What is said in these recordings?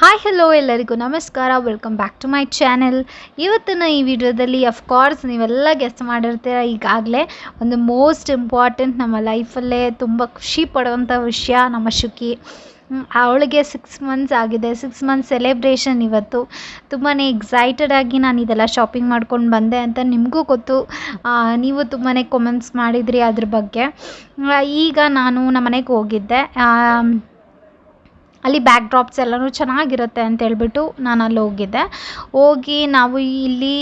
Hi hello ಎಲ್ಲರಿಗೂ ನಮಸ್ಕಾರ. Welcome back to my channel ಇವತ್ತಿನ ಈ ವಿಡಿಯೋದಲ್ಲಿ ಅಫ್ಕೋರ್ಸ್ ನೀವೆಲ್ಲ ಗೆಸ್ಟ್ ಮಾಡಿರ್ತೀರ ಈಗಾಗಲೇ. ಒಂದು ಮೋಸ್ಟ್ ಇಂಪಾರ್ಟೆಂಟ್ ನಮ್ಮ ಲೈಫಲ್ಲೇ ತುಂಬ ಖುಷಿ ಪಡುವಂಥ ವಿಷಯ ನಮ್ಮ ಶುಕಿ. ಅವಳಿಗೆ ಸಿಕ್ಸ್ ಮಂತ್ಸ್ ಆಗಿದೆ. ಸಿಕ್ಸ್ ಮಂತ್ಸ್ ಸೆಲೆಬ್ರೇಷನ್ ಇವತ್ತು. ತುಂಬಾ ಎಕ್ಸೈಟೆಡ್ ಆಗಿ ನಾನು ಇದೆಲ್ಲ ಶಾಪಿಂಗ್ ಮಾಡ್ಕೊಂಡು ಬಂದೆ ಅಂತ ನಿಮಗೂ ಗೊತ್ತು. ನೀವು ತುಂಬಾ ಕಮೆಂಟ್ಸ್ ಮಾಡಿದ್ರಿ ಅದ್ರ ಬಗ್ಗೆ. ಈಗ ನಾನು ನಮ್ಮ ಮನೆಗೆ ಹೋಗಿದ್ದೆ. ಅಲ್ಲಿ ಬ್ಯಾಕ್ ಡ್ರಾಪ್ಸ್ ಎಲ್ಲನೂ ಚೆನ್ನಾಗಿರುತ್ತೆ ಅಂತ ಹೇಳ್ಬಿಟ್ಟು ನಾನು ಅಲ್ಲಿ ಹೋಗಿದ್ದೆ. ಹೋಗಿ ನಾವು ಇಲ್ಲಿ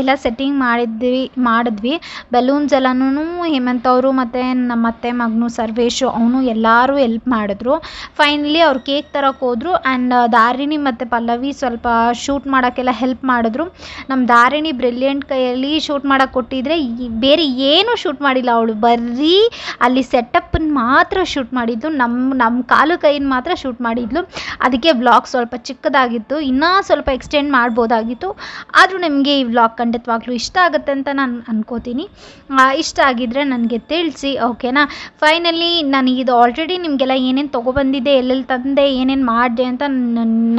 ಎಲ್ಲ ಸೆಟ್ಟಿಂಗ್ ಮಾಡಿದ್ವಿ ಮಾಡಿದ್ವಿ. ಬೆಲೂನ್ಸ್ ಎಲ್ಲನೂ ಹೇಮಂತ್ ಅವರು ಮತ್ತು ನಮ್ಮ ಅತ್ತೆ, ಮಗನು, ಸರ್ವೇಶು, ಅವನು ಎಲ್ಲರೂ ಎಲ್ಪ್ ಮಾಡಿದ್ರು. ಫೈನಲಿ ಅವ್ರು ಕೇಕ್ ತರಕ್ಕೆ ಹೋದ್ರು ಆ್ಯಂಡ್ ದಾರಿಣಿ ಮತ್ತು ಪಲ್ಲವಿ ಸ್ವಲ್ಪ ಶೂಟ್ ಮಾಡೋಕ್ಕೆಲ್ಲ ಹೆಲ್ಪ್ ಮಾಡಿದ್ರು. ನಮ್ಮ ದಾರಿಣಿ ಬ್ರಿಲಿಯಂಟ್ ಕೈಯಲ್ಲಿ ಶೂಟ್ ಮಾಡೋಕ್ಕೆ ಕೊಟ್ಟಿದ್ರೆ ಬೇರೆ ಏನೂ ಶೂಟ್ ಮಾಡಿಲ್ಲ ಅವಳು. ಬರೀ ಅಲ್ಲಿ ಸೆಟಪ್ಪನ್ನು ಮಾತ್ರ ಶೂಟ್ ಮಾಡಿದ್ದು. ನಮ್ಮ ನಮ್ಮ ಕಾಲು ಕೈನ ಮಾತ್ರ ಶೂಟ್ ಮಾಡಿದ್ಲು. ಅದಕ್ಕೆ ವ್ಲಾಗ್ ಸ್ವಲ್ಪ ಚಿಕ್ಕದಾಗಿತ್ತು. ಇನ್ನೂ ಸ್ವಲ್ಪ ಎಕ್ಸ್ಟೆಂಡ್ ಮಾಡ್ಬೋದಾಗಿತ್ತು. ಆದರೂ ನಿಮಗೆ ಈ ವ್ಲಾಗ್ ಖಂಡಿತವಾಗ್ಲೂ ಇಷ್ಟ ಆಗುತ್ತೆ ಅಂತ ನಾನು ಅನ್ಕೋತೀನಿ. ಇಷ್ಟ ಆಗಿದ್ದರೆ ನನಗೆ ತಿಳಿಸಿ ಓಕೆನಾ ಫೈನಲಿ ನಾನು ಇದು ಆಲ್ರೆಡಿ ನಿಮಗೆಲ್ಲ ಏನೇನು ತೊಗೊಬಂದಿದ್ದೆ ಎಲ್ಲೆಲ್ಲಿ ತಂದೆ, ಏನೇನು ಮಾಡಿದೆ ಅಂತ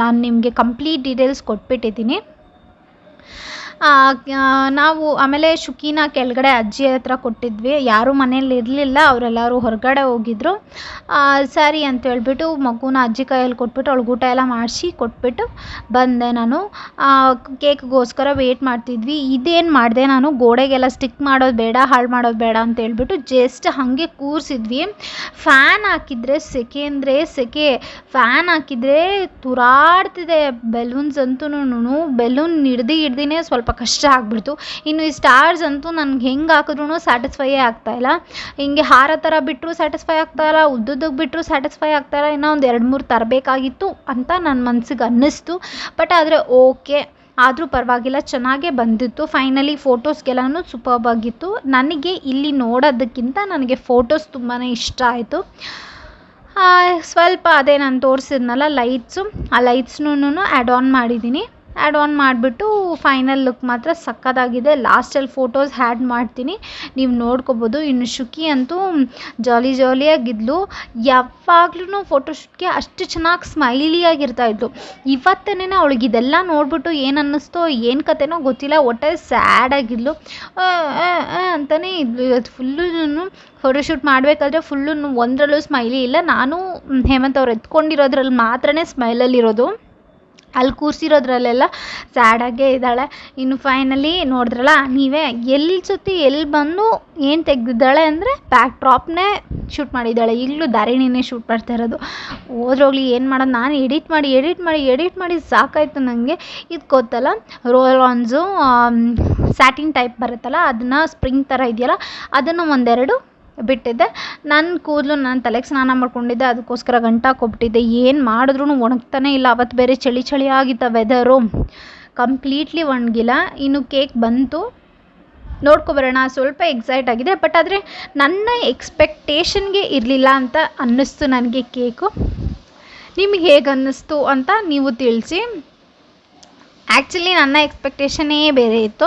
ನಾನು ನಿಮಗೆ ಕಂಪ್ಲೀಟ್ ಡೀಟೇಲ್ಸ್ ಕೊಟ್ಬಿಟ್ಟಿದ್ದೀನಿ. ನಾವು ಆಮೇಲೆ ಶುಕಿನ ಕೆಳಗಡೆ ಅಜ್ಜಿ ಹತ್ರ ಕೊಟ್ಟಿದ್ವಿ. ಯಾರೂ ಮನೇಲಿ ಇರಲಿಲ್ಲ, ಅವರೆಲ್ಲರೂ ಹೊರಗಡೆ ಹೋಗಿದ್ರು. ಸರಿ ಅಂತ ಹೇಳ್ಬಿಟ್ಟು ಮಗುನ ಅಜ್ಜಿ ಕೈಯಲ್ಲಿ ಕೊಟ್ಬಿಟ್ಟು ಅವ್ಳಿಗೆ ಊಟ ಎಲ್ಲ ಮಾಡಿಸಿ ಕೊಟ್ಬಿಟ್ಟು ಬಂದೆ ನಾನು. ಕೇಕ್ಗೋಸ್ಕರ ವೇಟ್ ಮಾಡ್ತಿದ್ವಿ. ಇದೇನು ಮಾಡಿದೆ ನಾನು? ಗೋಡೆಗೆಲ್ಲ ಸ್ಟಿಕ್ ಮಾಡೋದು ಬೇಡ, ಹಾಳು ಮಾಡೋದು ಬೇಡ ಅಂತ ಹೇಳ್ಬಿಟ್ಟು ಜಸ್ಟ್ ಹಾಗೆ ಕೂರಿಸಿದ್ವಿ. ಫ್ಯಾನ್ ಹಾಕಿದರೆ ಸೆಕೆ ಅಂದರೆ ಸೆಕೆ ಫ್ಯಾನ್ ಹಾಕಿದರೆ ತುರಾಡ್ತಿದೆ. ಬೆಲೂನ್ಸ್ ಅಂತೂ ಬೆಲೂನ್ ಹಿಡ್ದು ಹಿಡ್ದಿನೇ ಸ್ವಲ್ಪ ಕಷ್ಟ ಆಗ್ಬಿಡ್ತು. ಇನ್ನು ಈ ಸ್ಟಾರ್ಸ್ ಅಂತೂ ನನಗೆ ಹೆಂಗೆ ಹಾಕಿದ್ರೂ ಸ್ಯಾಟಿಸ್ಫೈಯೇ ಆಗ್ತಾಯಿಲ್ಲ ಹಿಂಗೆ ಹಾರ ಥರ ಬಿಟ್ಟರು ಸ್ಯಾಟಿಸ್ಫೈ ಆಗ್ತಾಯಿಲ್ಲ ಉದ್ದುದ್ದಕ್ಕೆ ಬಿಟ್ಟರು ಸ್ಯಾಟಿಸ್ಫೈ ಆಗ್ತಾಯಿಲ್ಲ ಇನ್ನೂ ಒಂದು ಎರಡು ಮೂರು ತರಬೇಕಾಗಿತ್ತು ಅಂತ ನನ್ನ ಮನ್ಸಿಗೆ ಅನ್ನಿಸ್ತು. ಬಟ್ ಆದರೆ ಓಕೆ ಆದರೂ ಪರವಾಗಿಲ್ಲ, ಚೆನ್ನಾಗೇ ಬಂದಿತ್ತು. ಫೈನಲಿ ಫೋಟೋಸ್ಗೆಲ್ಲನೂ ಸೂಪರ್ಬಾಗಿತ್ತು ನನಗೆ ಇಲ್ಲಿ ನೋಡೋದಕ್ಕಿಂತ ನನಗೆ ಫೋಟೋಸ್ ತುಂಬಾ ಇಷ್ಟ ಆಯಿತು. ಸ್ವಲ್ಪ ಅದೇ ನಾನು ತೋರಿಸಿದ್ನಲ್ಲ ಲೈಟ್ಸು ಆ ಲೈಟ್ಸ್ನೂ ಆ್ಯಡ್ ಆನ್ ಮಾಡಿದ್ದೀನಿ ಆ್ಯಡ್ ಆನ್ ಮಾಡಿಬಿಟ್ಟು ಫೈನಲ್ ಲುಕ್ ಮಾತ್ರ ಸಕ್ಕತ್ತಾಗಿದೆ. ಲಾಸ್ಟಲ್ಲಿ ಫೋಟೋಸ್ ಹ್ಯಾಡ್ ಮಾಡ್ತೀನಿ. ನೀವು ನೋಡ್ಕೋಬೋದು. ಇನ್ನು ಶುಕಿ ಅಂತೂ ಜಾಲಿ ಜಾಲಿಯಾಗಿದ್ಲು ಯಾವಾಗ್ಲೂ ಫೋಟೋಶೂಟ್ಗೆ ಅಷ್ಟು ಚೆನ್ನಾಗಿ ಸ್ಮೈಲಿಯಾಗಿರ್ತಾ ಇದ್ಲು. ಇವತ್ತೇನೆ ಅವಳಿಗೆ ಇದೆಲ್ಲ ನೋಡಿಬಿಟ್ಟು ಏನು ಅನ್ನಿಸ್ತೋ, ಏನು ಕತೆನೋ ಗೊತ್ತಿಲ್ಲ. ಒಟ್ಟೆ ಸ್ಯಾಡ್ ಆಗಿದ್ಲು. ಅಂತಲೇ ಇದ್ಲು. ಇವತ್ತು ಫುಲ್ಲು ಫೋಟೋಶೂಟ್ ಮಾಡಬೇಕಾದ್ರೆ ಫುಲ್ಲು ಒಂದರಲ್ಲೂ ಸ್ಮೈಲಿ ಇಲ್ಲ. ನಾನು ಹೇಮಂತ್ ಅವ್ರು ಎತ್ಕೊಂಡಿರೋದ್ರಲ್ಲಿ ಮಾತ್ರನೇ ಸ್ಮೈಲಲ್ಲಿರೋದು ಅಲ್ಲಿ ಕೂರಿಸಿರೋದ್ರಲ್ಲೆಲ್ಲ ಸ್ಯಾಡಾಗೇ ಇದ್ದಾಳೆ. ಇನ್ನು ಫೈನಲಿ ನೋಡಿದ್ರಲ್ಲ, ನೀವೇ ಎಲ್ಲಿ ಸುತ್ತಿ ಎಲ್ಲಿ ಬಂದು ಏನು ತೆಗ್ದಿದ್ದಾಳೆ ಅಂದರೆ ಬ್ಯಾಕ್ ಡ್ರಾಪ್ನೇ ಶೂಟ್ ಮಾಡಿದ್ದಾಳೆ. ಈಗಲೂ ದಾರಿಣಿನೇ ಶೂಟ್ ಮಾಡ್ತಾ ಇರೋದು. ಹೋದ್ರೋಗ್ಲಿ ಏನು ಮಾಡೋದು? ನಾನು ಎಡಿಟ್ ಮಾಡಿ ಎಡಿಟ್ ಮಾಡಿ ಎಡಿಟ್ ಮಾಡಿ ಸಾಕಾಯಿತು ನನಗೆ ಇದು ಗೊತ್ತಲ್ಲ ರೋಲ್ ಆನ್ಸು ಸ್ಯಾಟಿನ್ ಟೈಪ್ ಬರುತ್ತಲ್ಲ, ಅದನ್ನು ಸ್ಪ್ರಿಂಗ್ ಥರ ಇದೆಯಲ್ಲ, ಅದನ್ನು ಒಂದೆರಡು ಬಿಟ್ಟಿದ್ದೆ. ನನ್ನ ಕೂದಲು ನಾನು ತಲೆಗೆ ಸ್ನಾನ ಮಾಡ್ಕೊಂಡಿದ್ದೆ ಅದಕ್ಕೋಸ್ಕರ ಗಂಟಾಕೊಬಿಟ್ಟಿದ್ದೆ ಏನು ಮಾಡಿದ್ರೂ ಒಣಗ್ತಾನೆ ಇಲ್ಲ. ಅವತ್ತು ಬೇರೆ ಚಳಿ ಚಳಿ ಆಗಿತ್ತು ವೆದರು ಕಂಪ್ಲೀಟ್ಲಿ ಒಣಗಿಲ್ಲ. ಇನ್ನು ಕೇಕ್ ಬಂತು. ನೋಡ್ಕೊಬರೋಣ ಸ್ವಲ್ಪ ಎಕ್ಸೈಟ್ ಆಗಿದೆ ಬಟ್ ಆದರೆ ನನ್ನ ಎಕ್ಸ್ಪೆಕ್ಟೇಷನ್ಗೆ ಇರಲಿಲ್ಲ ಅಂತ ಅನ್ನಿಸ್ತು ನನಗೆ ಕೇಕು ನಿಮ್ಗೆ ಹೇಗೆ ಅನ್ನಿಸ್ತು ಅಂತ ನೀವು ತಿಳಿಸಿ. ಆ್ಯಕ್ಚುಲಿ ನನ್ನ ಎಕ್ಸ್ಪೆಕ್ಟೇಷನೇ ಬೇರೆ ಇತ್ತು.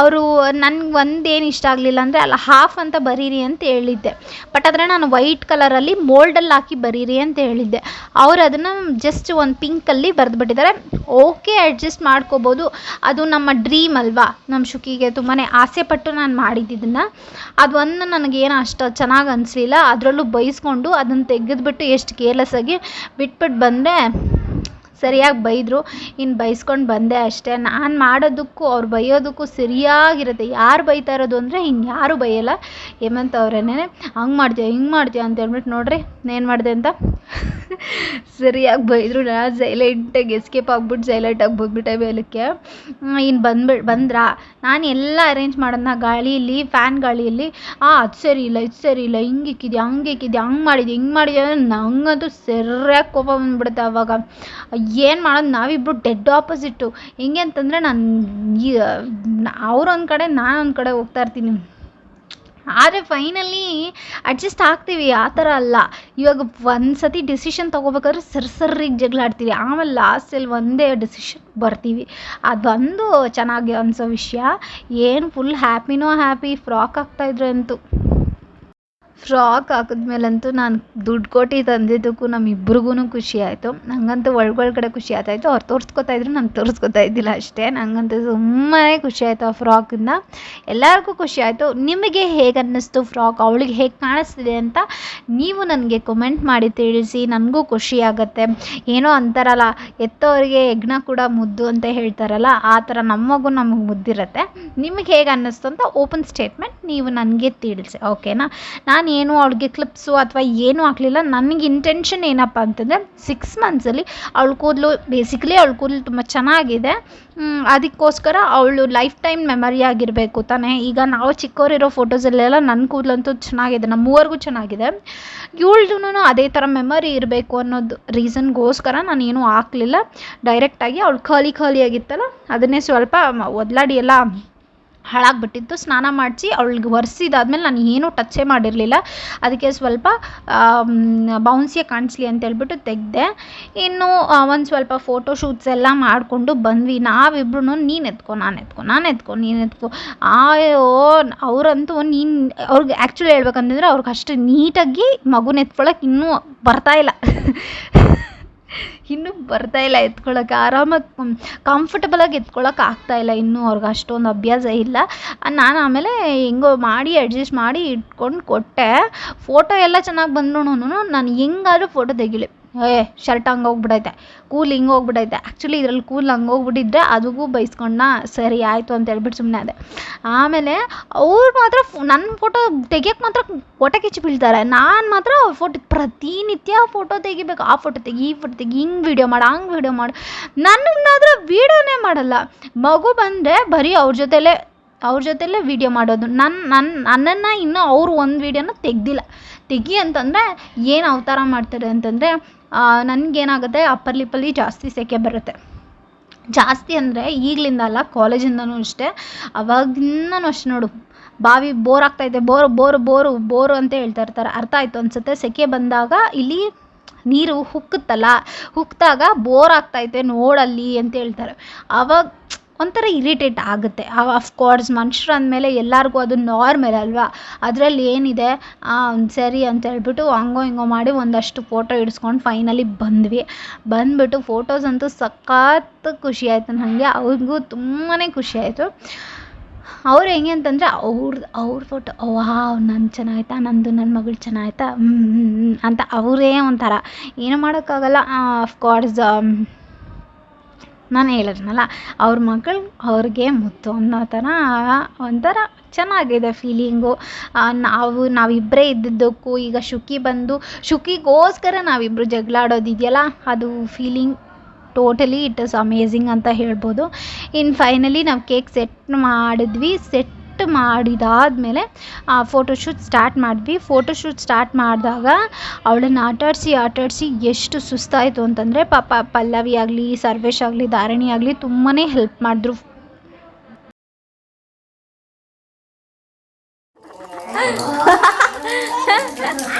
ಅವರು, ನನಗೆ ಒಂದೇನು ಇಷ್ಟ ಆಗಲಿಲ್ಲ ಅಂದರೆ, ಅಲ್ಲ ಹಾಫ್ ಅಂತ ಬರೀರಿ ಅಂತ ಹೇಳಿದ್ದೆ. ಬಟ್ ಆದರೆ ನಾನು ವೈಟ್ ಕಲರಲ್ಲಿ ಮೋಲ್ಡಲ್ಲಿ ಹಾಕಿ ಬರೀರಿ ಅಂತ ಹೇಳಿದ್ದೆ. ಅವ್ರು ಅದನ್ನು ಜಸ್ಟ್ ಒಂದು ಪಿಂಕಲ್ಲಿ ಬರೆದ್ಬಿಟ್ಟಿದ್ದಾರೆ. ಓಕೆ ಅಡ್ಜಸ್ಟ್ ಮಾಡ್ಕೋಬೋದು. ಅದು ನಮ್ಮ ಡ್ರೀಮ್ ಅಲ್ವಾ? ನಮ್ಮ ಶುಕಿಗೆ ತುಂಬಾ ಆಸೆ ಪಟ್ಟು ನಾನು ಮಾಡಿದ್ದಿದ್ದನ್ನು ಅದು ಒಂದು ನನಗೇನು ಅಷ್ಟು ಚೆನ್ನಾಗಿ ಅನಿಸ್ಲಿಲ್ಲ. ಅದರಲ್ಲೂ ಬೈಸ್ಕೊಂಡು ಅದನ್ನು ತೆಗೆದ್ಬಿಟ್ಟು ಎಷ್ಟು ಕೇರ್ಲೆಸ್ ಆಗಿ ಬಿಟ್ಬಿಟ್ಟು ಬಂದರೆ ಸರಿಯಾಗಿ ಬೈದರು. ಇನ್ನು ಬೈಸ್ಕೊಂಡು ಬಂದೆ ಅಷ್ಟೇ. ನಾನು ಮಾಡೋದಕ್ಕೂ ಅವ್ರು ಬೈಯೋದಕ್ಕೂ ಸರಿಯಾಗಿರುತ್ತೆ. ಯಾರು ಬೈತಾ ಇರೋದು ಅಂದರೆ ಇನ್ಯಾರೂ ಬೈಯಲ್ಲ. ಹೇಮಂತ್ ಅವರೇನೆ, ಹಂಗೆ ಮಾಡ್ತೀಯ, ಹಿಂಗೆ ಮಾಡ್ತೀಯ? ಅಂತ ಹೇಳ್ಬಿಟ್ಟು ನೋಡ್ರಿ ಏನು ಮಾಡಿದೆ ಅಂತ? ಸರಿಯಾಗಿ ಬೈದರು. ನಾನು ಸೈಲೆಂಟಾಗಿ ಎಸ್ಕೇಪ್ ಆಗ್ಬಿಟ್ಟು ಸೈಲೆಂಟಾಗಿ ಬಂದ್ಬಿಟ್ಟೆ ಮೇಲಕ್ಕೆ. ಇನ್ನು ಬಂದ್ಬಿಟ್ಟು ಬಂದ್ರಾ? ನಾನು ಎಲ್ಲ ಅರೇಂಜ್ ಮಾಡೋದನ್ನ ಗಾಳಿಯಲ್ಲಿ ಫ್ಯಾನ್ ಗಾಳಿಯಲ್ಲಿ. ಆ, ಅದು ಸರಿ ಇಲ್ಲ, ಇದು ಸರಿ ಇಲ್ಲ, ಹಿಂಗೆ ಇಕ್ಕಿದ್ಯಾ, ಹಂಗೆ ಇಕ್ಕಿದ್ಯಾ, ಹಂಗೆ ಮಾಡಿದ್ಯಾ, ಹಿಂಗೆ ಮಾಡಿದ್ಯಾ? ನಂಗಂತೂ ಸರಿಯಾಗಿ ಕೋಪ ಬಂದ್ಬಿಡುತ್ತೆ ಅವಾಗ. ಏನು ಮಾಡೋದು? ನಾವಿಬ್ಬರು ಡೆಡ್ ಆಪೋಸಿಟ್ಟು ಹೆಂಗೆ ಅಂತಂದರೆ ನಾನು ಅವ್ರು ಒಂದು ಕಡೆ, ನಾನು ಒಂದು ಕಡೆ ಹೋಗ್ತಾ ಇರ್ತೀನಿ. ಆದರೆ ಫೈನಲಿ ಅಡ್ಜಸ್ಟ್ ಆಗ್ತೀವಿ, ಆ ಥರ ಅಲ್ಲ. ಇವಾಗ ಒಂದು ಸತಿ ಡಿಸಿಷನ್ ತೊಗೋಬೇಕಾದ್ರೆ ಸರ್ ಜಗಳಾಡ್ತೀವಿ. ಆಮೇಲೆ ಲಾಸ್ಟಲ್ಲಿ ಒಂದೇ ಡಿಸಿಷನ್ ಬರ್ತೀವಿ. ಅದೊಂದು ಚೆನ್ನಾಗಿ ಅನಿಸೋ ವಿಷಯ. ಏನು ಫುಲ್ ಹ್ಯಾಪಿನೋ ಹ್ಯಾಪಿ ಫ್ರಾಕ್ ಆಗ್ತಾಯಿದ್ರು ಅಂತೂ. ಫ್ರಾಕ್ ಹಾಕಿದ್ಮೇಲಂತೂ ನಾನು ದುಡ್ಡು ಕೊಟ್ಟು ತಂದಿದ್ದಕ್ಕೂ ನಮ್ಮಿಬ್ರಿಗೂ ಖುಷಿ ಆಯಿತು. ನನಗಂತೂ ಒಳಗೊಳಗಡೆ ಖುಷಿ ಆಗ್ತಾಯಿತ್ತು ಅವ್ರು ತೋರಿಸ್ಕೊತಾ ಇದ್ರು ನಾನು ತೋರಿಸ್ಕೊತಾ ಇದ್ದಿಲ್ಲ ಅಷ್ಟೇ. ನನಗಂತೂ ತುಂಬಾ ಖುಷಿ ಆಯಿತು ಆ ಫ್ರಾಕಿಂದ ಎಲ್ಲರಿಗೂ ಖುಷಿ ಆಯಿತು. ನಿಮಗೆ ಹೇಗೆ ಅನ್ನಿಸ್ತು ಫ್ರಾಕ್ ಅವಳಿಗೆ ಹೇಗೆ ಕಾಣಿಸ್ತಿದೆ ಅಂತ ನೀವು ನನಗೆ ಕಮೆಂಟ್ ಮಾಡಿ ತಿಳಿಸಿ. ನನಗೂ ಖುಷಿ ಆಗುತ್ತೆ. ಏನೋ ಅಂತಾರಲ್ಲ, ಎತ್ತೋರಿಗೆ ಯಜ್ಞ ಕೂಡ ಮುದ್ದು ಅಂತ ಹೇಳ್ತಾರಲ್ಲ, ಆ ಥರ ನಮಗೂ ನಮಗೆ ಮುದ್ದಿರುತ್ತೆ. ನಿಮಗೆ ಹೇಗೆ ಅನ್ನಿಸ್ತು ಅಂತ ಓಪನ್ ಸ್ಟೇಟ್ಮೆಂಟ್ ನೀವು ನನಗೆ ತಿಳಿಸಿ ಓಕೆನಾ ನಾನು ಏನು ಅವಳಿಗೆ ಕ್ಲಿಪ್ಸು ಅಥವಾ ಏನೂ ಹಾಕಲಿಲ್ಲ ನನಗೆ ಇಂಟೆನ್ಷನ್ ಏನಪ್ಪ ಅಂತಂದರೆ ಸಿಕ್ಸ್ ಮಂತ್ಸಲ್ಲಿ ಅವಳ ಕೂದಲು ಬೇಸಿಕಲಿ ಅವಳ ಕೂದಲು ತುಂಬ ಚೆನ್ನಾಗಿದೆ. ಅದಕ್ಕೋಸ್ಕರ ಅವಳು ಲೈಫ್ ಟೈಮ್ ಮೆಮರಿ ಆಗಿರಬೇಕು ತಾನೇ. ಈಗ ನಾವು ಚಿಕ್ಕವರಿರೋ ಫೋಟೋಸಲ್ಲೆಲ್ಲ ನನ್ನ ಕೂದಲಂತೂ ಚೆನ್ನಾಗಿದೆ ನಮ್ಮ ಮೂವರಿಗೂ ಚೆನ್ನಾಗಿದೆ. ಇವಳ್ದು ಅದೇ ಥರ ಮೆಮರಿ ಇರಬೇಕು ಅನ್ನೋದು ರೀಸನ್ಗೋಸ್ಕರ ನಾನು ಏನೂ ಹಾಕ್ಲಿಲ್ಲ ಡೈರೆಕ್ಟಾಗಿ ಅವಳು ಖಾಲಿ ಖಾಲಿ ಆಗಿತ್ತಲ್ಲ, ಅದನ್ನೇ ಸ್ವಲ್ಪ ಒದ್ಲಾಡಿ ಎಲ್ಲ ಹಾಳಾಗ್ಬಿಟ್ಟಿತ್ತು. ಸ್ನಾನ ಮಾಡಿಸಿ ಅವಳಿಗೆ ಒರೆಸಿದಾದ್ಮೇಲೆ ನಾನು ಏನೂ ಟಚ್ಚೇ ಮಾಡಿರಲಿಲ್ಲ. ಅದಕ್ಕೆ ಸ್ವಲ್ಪ ಬೌನ್ಸಿಯೇ ಕಾಣಿಸ್ಲಿ ಅಂತೇಳ್ಬಿಟ್ಟು ತೆಗೆದೆ. ಇನ್ನು ಒಂದು ಸ್ವಲ್ಪ ಫೋಟೋ ಶೂಟ್ಸ್ ಎಲ್ಲ ಮಾಡಿಕೊಂಡು ಬಂದ್ವಿ. ನಾವಿಬ್ರು ನೀನು ಎತ್ಕೊ, ನಾನು ಎತ್ಕೊ ನಾನು ಎತ್ಕೊ, ನೀನು ಎತ್ಕೊ. ಆಯೋ, ಅವರಂತೂ ನೀನು, ಅವ್ರಿಗೆ ಆ್ಯಕ್ಚುಲಿ ಹೇಳ್ಬೇಕಂತಂದ್ರೆ ಅವ್ರಿಗೆ ಅಷ್ಟು ನೀಟಾಗಿ ಮಗುನ ಎತ್ಕೊಳಕ್ಕೆ ಇನ್ನೂ ಬರ್ತಾಯಿಲ್ಲ ಇನ್ನೂ ಬರ್ತಾ ಇಲ್ಲ ಎತ್ಕೊಳ್ಳೋಕೆ ಆರಾಮಾಗಿ ಕಂಫರ್ಟಬಲಾಗಿ ಎತ್ಕೊಳ್ಳೋಕೆ ಆಗ್ತಾ ಇಲ್ಲ. ಇನ್ನೂ ಅವ್ರಿಗೆ ಅಷ್ಟೊಂದು ಅಭ್ಯಾಸ ಇಲ್ಲ. ನಾನು ಆಮೇಲೆ ಹೆಂಗೋ ಮಾಡಿ ಅಡ್ಜಸ್ಟ್ ಮಾಡಿ ಇಟ್ಕೊಂಡು ಕೊಟ್ಟೆ. ಫೋಟೋ ಎಲ್ಲ ಚೆನ್ನಾಗಿ ಬಂದ್ರುನು ನಾನು ಹೆಂಗಾದ್ರೂ ಫೋಟೋ ತೆಗಿಲಿ. ಏ, ಶರ್ಟ್ ಹಂಗೆ ಹೋಗ್ಬಿಡೈತೆ. ಕೂಲ್ ಹಿಂಗೆ ಹೋಗ್ಬಿಡೈತೆ. ಆ್ಯಕ್ಚುಲಿ ಇದ್ರಲ್ಲಿ ಕೂಲ್ ಹಂಗೆ ಹೋಗ್ಬಿಟ್ಟಿದ್ರೆ ಅದಕ್ಕೂ ಬೈಸ್ಕೊಂಡ ಸರಿ ಆಯಿತು ಅಂತ ಹೇಳ್ಬಿಟ್ಟು ಸುಮ್ಮನೆ ಅದೇ. ಆಮೇಲೆ ಅವ್ರು ಮಾತ್ರ ನನ್ನ ಫೋಟೋ ತೆಗಿಯೋಕ್ಕೆ ಮಾತ್ರ ಹೊಟ್ಟೆ ಕಿಚ್ಚು ಬೀಳ್ತಾರೆ. ನಾನು ಮಾತ್ರ ಫೋಟೋ ಪ್ರತಿನಿತ್ಯ ಫೋಟೋ ತೆಗಿಬೇಕು. ಆ ಫೋಟೋ ತೆಗಿ, ಈ ಫೋಟೋ ತೆಗಿ, ಹಿಂಗೆ ವೀಡಿಯೋ ಮಾಡು, ಹಂಗೆ ವೀಡಿಯೋ ಮಾಡು. ನನಗಾದ್ರೆ ವೀಡಿಯೋನೇ ಮಾಡಲ್ಲ. ಮಗು ಬಂದರೆ ಬರೀ ಅವ್ರ ಜೊತೆಲೇ ಅವ್ರ ಜೊತೆಲೇ ವೀಡಿಯೋ ಮಾಡೋದು. ನನ್ನ ನನ್ನ ನನ್ನನ್ನು ಇನ್ನೂ ಅವರು ಒಂದು ವೀಡಿಯೋನ ತೆಗ್ದಿಲ್ಲ. ತೆಗಿ ಅಂತಂದರೆ ಏನು ಅವತಾರ ಮಾಡ್ತಾರೆ ಅಂತಂದರೆ ನನಗೇನಾಗುತ್ತೆ ಅಪ್ಪರ್ ಲಿಪ್ಪಲ್ಲಿ ಜಾಸ್ತಿ ಸೆಕೆ ಬರುತ್ತೆ. ಜಾಸ್ತಿ ಅಂದರೆ ಈಗಲಿಂದ ಅಲ್ಲ, ಕಾಲೇಜಿಂದನೂ ಅಷ್ಟೇ. ಅವಾಗಿಂದನೂ ಅಷ್ಟೇ ನೋಡು. ಬಾವಿ ಬೋರ್ ಆಗ್ತಾಯಿದೆ ಬೋರ್, ಬೋರು ಬೋರು ಬೋರು ಅಂತ ಹೇಳ್ತಾ ಇರ್ತಾರೆ. ಅರ್ಥ ಆಯಿತು ಅನಿಸುತ್ತೆ. ಸೆಕೆ ಬಂದಾಗ ಇಲ್ಲಿ ನೀರು ಹುಕ್ಕುತ್ತಲ್ಲ, ಹುಕ್ಕಿದಾಗ ಬೋರ್ ಆಗ್ತೈತೆ ನೋಡಲ್ಲಿ ಅಂತ ಹೇಳ್ತಾರೆ. ಆವಾಗ ಒಂಥರ ಇರಿಟೇಟ್ ಆಗುತ್ತೆ. ಅಫ್ಕೋರ್ಸ್ ಮನುಷ್ಯರು ಅಂದಮೇಲೆ ಎಲ್ಲರಿಗೂ ಅದು ನಾರ್ಮಲ್ ಅಲ್ವಾ? ಅದರಲ್ಲಿ ಏನಿದೆ? ಸರಿ ಅಂತ ಹೇಳ್ಬಿಟ್ಟು ಹಂಗೋ ಹಿಂಗೋ ಮಾಡಿ ಒಂದಷ್ಟು ಫೋಟೋ ಹಿಡ್ಸ್ಕೊಂಡು ಫೈನಲಿ ಬಂದ್ವಿ. ಬಂದ್ಬಿಟ್ಟು ಫೋಟೋಸ್ ಅಂತೂ ಸಖತ್ ಖುಷಿ ಆಯಿತು ನನಗೆ ಅವ್ರಿಗೂ ತುಂಬಾ ಖುಷಿ ಆಯಿತು. ಅವ್ರು ಹೆಂಗೆ ಅಂತಂದರೆ ಅವ್ರದ್ದು ಅವ್ರ ಫೋಟೋ ವಾವ್ ನನ್ನ ಚೆನ್ನಾಗಾಯ್ತಾ ನಂದು ನನ್ನ ಮಗಳು ಹ್ಞೂ ಅಂತ ಅವರೇ ಒಂಥರ. ಏನು ಮಾಡೋಕ್ಕಾಗಲ್ಲ. ಅಫ್ಕೋರ್ಸ್ ನಾನು ಹೇಳಿದ್ನಲ್ಲ, ಅವ್ರ ಮಕ್ಕಳು ಅವ್ರಿಗೆ ಮುತ್ತು ಅನ್ನೋ ಥರ ಒಂಥರ ಚೆನ್ನಾಗಿದೆ ಫೀಲಿಂಗು ನಾವು ನಾವಿಬ್ಬರೇ ಇದ್ದಿದ್ದಕ್ಕೂ ಈಗ ಶುಕಿ ಬಂದು, ಶುಕಿಗೋಸ್ಕರ ನಾವಿಬ್ಬರು ಜಗಳ ಆಡೋದಿದೆಯಲ್ಲ ಅದು feeling totally it is amazing ಅಂತ ಹೇಳ್ಬೋದು. ಇನ್ನು ಫೈನಲಿ ನಾವು ಕೇಕ್ ಸೆಟ್ ಮಾಡಿದ್ವಿ ಸೆಟ್ ಮಾಡಿದಾದಮೇಲೆ ಫೋಟೋಶೂಟ್ ಸ್ಟಾರ್ಟ್ ಮಾಡಿದ್ವಿ. ಫೋಟೋಶೂಟ್ ಸ್ಟಾರ್ಟ್ ಮಾಡಿದಾಗ ಅವಳನ್ನು ಆಟಾಡಿಸಿ ಆಟಾಡಿಸಿ ಎಷ್ಟು ಸುಸ್ತಾಯಿತು ಅಂತಂದರೆ, ಪಾಪ ಪಲ್ಲವಿ ಆಗಲಿ, ಸರ್ವೇಶ್ ಆಗಲಿ, ಧಾರಣಿ ಆಗಲಿ ತುಂಬಾ ಹೆಲ್ಪ್ ಮಾಡಿದ್ರು.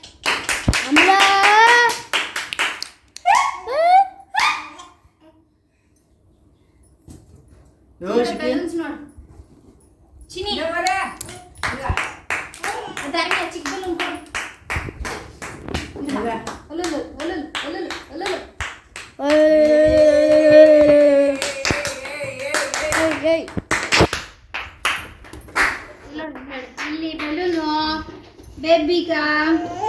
Rika.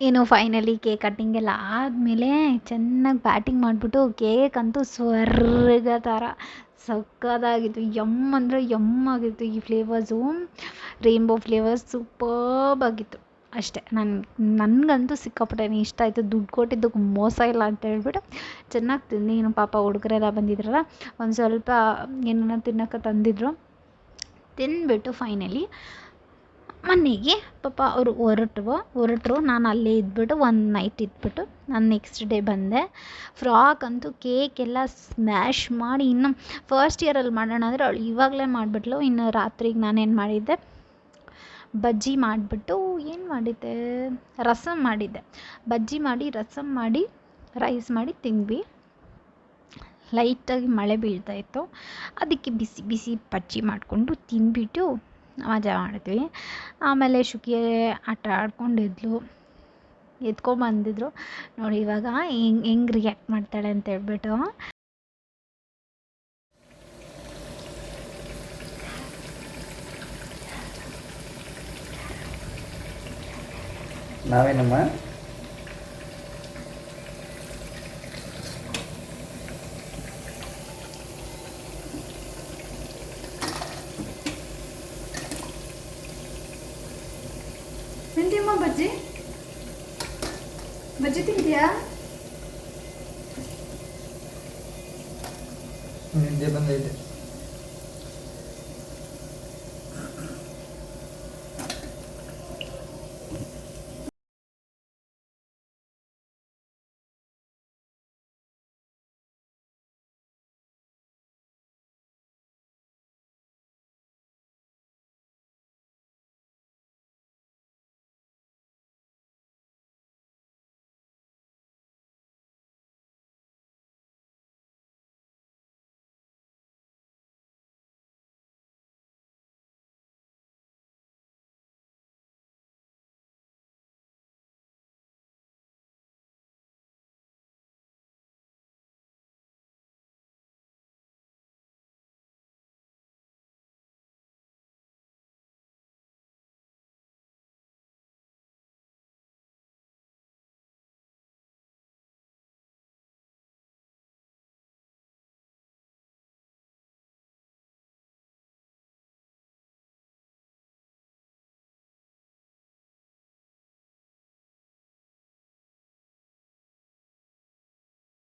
ಏನು ಫೈನಲಿ ಕೇಕ್ ಕಟ್ಟಿಂಗ್ ಎಲ್ಲ ಆದಮೇಲೆ ಚೆನ್ನಾಗಿ ಬ್ಯಾಟಿಂಗ್ ಮಾಡಿಬಿಟ್ಟು ಕೇಕ್ ಅಂತೂ ಸ್ವರ್ಗ ಥರ ಸಕ್ಕತ್ತಾಗಿತ್ತು ಯಮ್ ಅಂದರೆ ಯಮ್ ಆಗಿತ್ತು ಈ ಫ್ಲೇವರ್ಸು ರೇನ್ಬೋ ಫ್ಲೇವರ್ಸ್ ಸೂಪರ್ಬ್ ಆಗಿತ್ತು. ಅಷ್ಟೇ. ನನ್ಗೆ ನನಗಂತೂ ಸಿಕ್ಕಾಪಟ್ಟೆ ಇಷ್ಟ ಆಯಿತು. ದುಡ್ಡು ಕೊಟ್ಟಿದ್ದಕ್ಕೆ ಮೋಸ ಇಲ್ಲ ಅಂತ ಹೇಳ್ಬಿಟ್ಟು ಚೆನ್ನಾಗಿ ತಿಂದೀನು ಪಾಪ ಹುಡುಗರೆಲ್ಲ ಬಂದಿದ್ರಲ್ಲ, ಒಂದು ಸ್ವಲ್ಪ ಏನನ್ನ ತಿನ್ನೋಕೆ ತಂದಿದ್ರು. ತಿಂದ್ಬಿಟ್ಟು ಫೈನಲಿ ಮನೆಗೆ ಪಾಪ ಅವರು ಹೊರಟ್ರು ಹೊರಟ್ರು. ನಾನು ಅಲ್ಲೇ ಇದ್ಬಿಟ್ಟು ಒಂದು ನೈಟ್ ಇದ್ಬಿಟ್ಟು ನಾನು ನೆಕ್ಸ್ಟ್ ಡೇ ಬಂದೆ. ಫ್ರಾಕ್ ಅಂತೂ ಕೇಕ್ ಎಲ್ಲ ಸ್ಮ್ಯಾಶ್ ಮಾಡಿ ಇನ್ನು ಫಸ್ಟ್ ಇಯರಲ್ಲಿ ಮಾಡೋಣ ಅಂದರೆ ಅವಳು ಇವಾಗಲೇ ಮಾಡಿಬಿಟ್ಲು. ಇನ್ನು ರಾತ್ರಿಗೆ ನಾನೇನು ಮಾಡಿದ್ದೆ? ಬಜ್ಜಿ ಮಾಡಿಬಿಟ್ಟು ಏನು ಮಾಡಿದ್ದೆ? ರಸಂ ಮಾಡಿದ್ದೆ. ಬಜ್ಜಿ ಮಾಡಿ, ರಸಂ ಮಾಡಿ ರೈಸ್ ಮಾಡಿ ತಿಂದ್ವಿ. ಲೈಟಾಗಿ ಮಳೆ ಬೀಳ್ತಾ ಇತ್ತು. ಅದಕ್ಕೆ ಬಿಸಿ ಬಿಸಿ ಬಜ್ಜಿ ಮಾಡಿಕೊಂಡು ತಿಂದ್ಬಿಟ್ಟು ಮಜಾ ಮಾಡಿದ್ವಿ. ಆಮೇಲೆ ಶುಕಿ ಆಟ ಆಡ್ಕೊಂಡಿದ್ಲು. ಎತ್ಕೊಂಬಂದಿದ್ರು ನೋಡಿ ಇವಾಗ ಹೆಂಗೆ ಹೆಂಗೆ ರಿಯಾಕ್ಟ್ ಮಾಡ್ತಾಳೆ ಅಂತ ಹೇಳ್ಬಿಟ್ಟು. ನಾವೇನಮ್ಮ?